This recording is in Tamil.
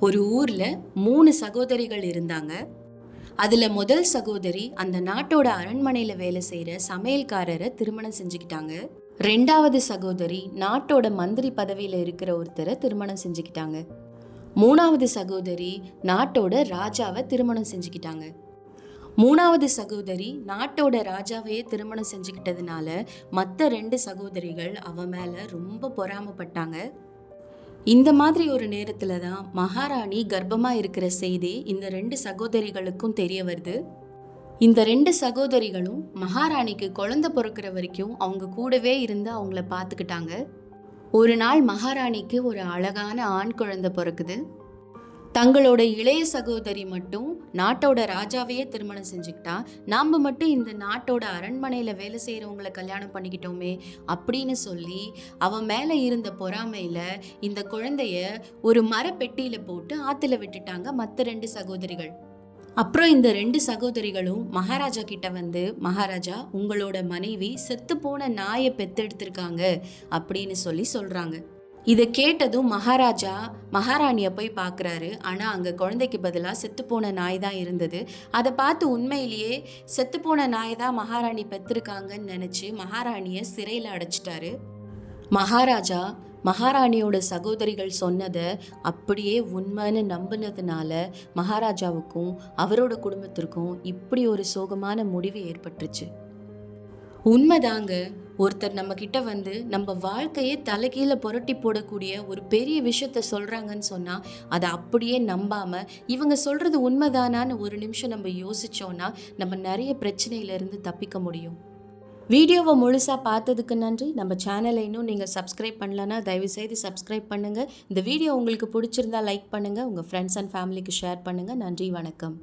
ஒரு ஊர்ல மூணு சகோதரிகள் இருந்தாங்க. அதுல முதல் சகோதரி அந்த நாட்டோட அரண்மனையில வேலை செய்யற சமையல்காரரை திருமணம் செஞ்சுக்கிட்டாங்க. ரெண்டாவது சகோதரி நாட்டோட மந்திரி பதவியில இருக்கிற ஒருத்தரை திருமணம் செஞ்சுக்கிட்டாங்க. மூணாவது சகோதரி நாட்டோட ராஜாவை திருமணம் செஞ்சுக்கிட்டாங்க. மூணாவது சகோதரி நாட்டோட ராஜாவையே திருமணம் செஞ்சுக்கிட்டதுனால மற்ற ரெண்டு சகோதரிகள் அவன் மேல ரொம்ப பொறாமப்பட்டாங்க. இந்த மாதிரி ஒரு நேரத்தில் தான் மகாராணி கர்ப்பமாக இருக்கிற செய்தி இந்த ரெண்டு சகோதரிகளுக்கும் தெரிய வருது. இந்த ரெண்டு சகோதரிகளும் மகாராணிக்கு குழந்தை பிறக்கிற வரைக்கும் அவங்க கூடவே இருந்து அவங்கள பார்த்துக்கிட்டாங்க. ஒரு நாள் மகாராணிக்கு ஒரு அழகான ஆண் குழந்தை பிறக்குது. தங்களோட இளைய சகோதரி மட்டும் நாட்டோட ராஜாவையே திருமணம் செஞ்சுக்கிட்டா நாம் மட்டும் இந்த நாட்டோட அரண்மனையில் வேலை செய்கிறவங்கள கல்யாணம் பண்ணிக்கிட்டோமே அப்படின்னு சொல்லி அவன் மேலே இருந்த பொறாமையில் இந்த குழந்தைய ஒரு மரப்பெட்டியில் போட்டு ஆற்றுல விட்டுட்டாங்க மற்ற ரெண்டு சகோதரிகள். அப்புறம் இந்த ரெண்டு சகோதரிகளும் மகாராஜா கிட்ட வந்து மகாராஜா உங்களோட மனைவி செத்து போன நாயை பெத்தெடுத்திருக்காங்க அப்படின்னு சொல்லி சொல்கிறாங்க இதை கேட்டதும் மகாராஜா மகாராணியை போய் பார்க்குறாரு. ஆனால் அங்கே குழந்தைக்கு பதிலாக செத்துப்போன நாய் தான் இருந்தது. அதை பார்த்து உண்மையிலேயே செத்துப்போன நாய் தான் மகாராணி பெற்றிருக்காங்கன்னு நினச்சி மகாராணியை சிறையில் அடைச்சிட்டாரு. மகாராஜா மகாராணியோட சகோதரிகள் சொன்னதை அப்படியே உண்மைன்னு நம்பினதுனால மகாராஜாவுக்கும் அவரோட குடும்பத்திற்கும் இப்படி ஒரு சோகமான முடிவு ஏற்பட்டுருச்சு. உண்மைதாங்க. ஒருத்தர் நம்ம கிட்ட வந்து நம்ம வாழ்க்கையே தலைகீழ புரட்டி போடக்கூடிய ஒரு பெரிய விஷயத்த சொல்றாங்கன்னு சொன்னா அதை அப்படியே நம்பாம இவங்க சொல்றது உண்மைதானான்னு ஒரு நிமிஷம் நம்ம யோசிச்சோம்னா நம்ம நிறைய பிரச்சனையிலேருந்து தப்பிக்க முடியும். வீடியோவை முழுசாக பார்த்ததுக்கு நன்றி. நம்ம சேனலை இன்னும் நீங்கள் சப்ஸ்கிரைப் பண்ணலன்னா தயவுசெய்து சப்ஸ்கிரைப் பண்ணுங்கள் இந்த வீடியோ உங்களுக்கு பிடிச்சிருந்தா லைக் பண்ணுங்கள் உங்கள் ஃப்ரெண்ட்ஸ் அண்ட் ஃபேமிலிக்கு ஷேர் பண்ணுங்கள் நன்றி வணக்கம்.